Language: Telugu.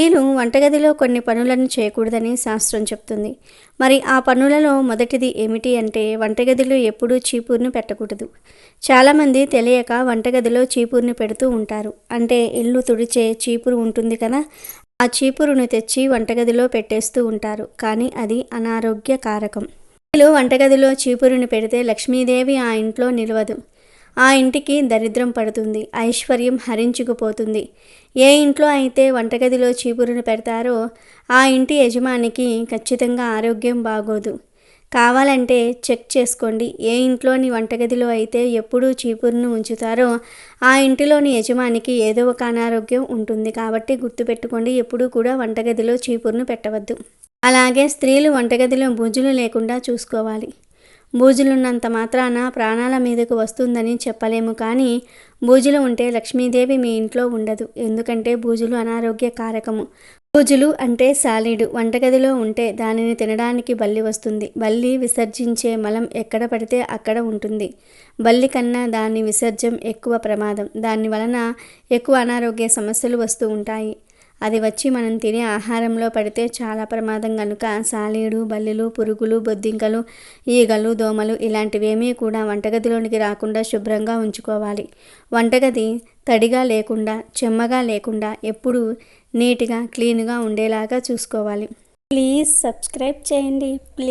స్త్రీలు వంటగదిలో కొన్ని పనులను చేయకూడదని శాస్త్రం చెప్తుంది. మరి ఆ పనులలో మొదటిది ఏమిటి అంటే వంటగదిలో ఎప్పుడూ చీపురును పెట్టకూడదు. చాలామంది తెలియక వంటగదిలో చీపురును పెడుతూ ఉంటారు. అంటే ఇల్లు తుడిచే చీపురు ఉంటుంది కదా ఆ చీపురును తెచ్చి వంటగదిలో పెట్టేస్తూ ఉంటారు. కానీ అది అనారోగ్య కారకం స్త్రీలు వంటగదిలో చీపురుని పెడితే లక్ష్మీదేవి ఆ ఇంట్లో నిలవదు. ఆ ఇంటికి దరిద్రం పడుతుంది ఐశ్వర్యం హరించుకుపోతుంది. ఏ ఇంట్లో అయితే వంటగదిలో చీపురును పెడతారో ఆ ఇంటి యజమానికి ఖచ్చితంగా ఆరోగ్యం బాగోదు. కావాలంటే చెక్ చేసుకోండి ఏ ఇంట్లోని వంటగదిలో అయితే ఎప్పుడూ చీపురును ఉంచుతారో ఆ ఇంటిలోని యజమానికి ఏదో ఒక అనారోగ్యం ఉంటుంది కాబట్టి గుర్తుపెట్టుకోండి ఎప్పుడూ కూడా వంటగదిలో చీపురును పెట్టవద్దు. అలాగే స్త్రీలు వంటగదిలో బూజులు లేకుండా చూసుకోవాలి. బూజులున్నంత మాత్రాన ప్రాణాల మీదకు వస్తుందని చెప్పలేము కానీ బూజులు ఉంటే లక్ష్మీదేవి మీ ఇంట్లో ఉండదు. ఎందుకంటే బూజులు అనారోగ్య కారకము. బూజులు అంటే సాలీడు. వంటగదిలో ఉంటే దానిని తినడానికి బల్లి వస్తుంది. బల్లి విసర్జించే మలం ఎక్కడ పడితే అక్కడ ఉంటుంది. బల్లి కన్నా దాని విసర్జం ఎక్కువ ప్రమాదం. దాని వలన ఎక్కువ అనారోగ్య సమస్యలు వస్తూ ఉంటాయి. అది వచ్చి మనం తినే ఆహారంలో పడితే చాలా ప్రమాదం కనుక సాలీడు బల్లులు పురుగులు బొద్దింకలు ఈగలు దోమలు ఇలాంటివేమీ కూడా వంటగదిలోనికి రాకుండా శుభ్రంగా ఉంచుకోవాలి. వంటగది తడిగా లేకుండా చెమ్మగా లేకుండా ఎప్పుడూ నీట్గా క్లీన్గా ఉండేలాగా చూసుకోవాలి. ప్లీజ్ సబ్స్క్రైబ్ చేయండి. ప్లీజ్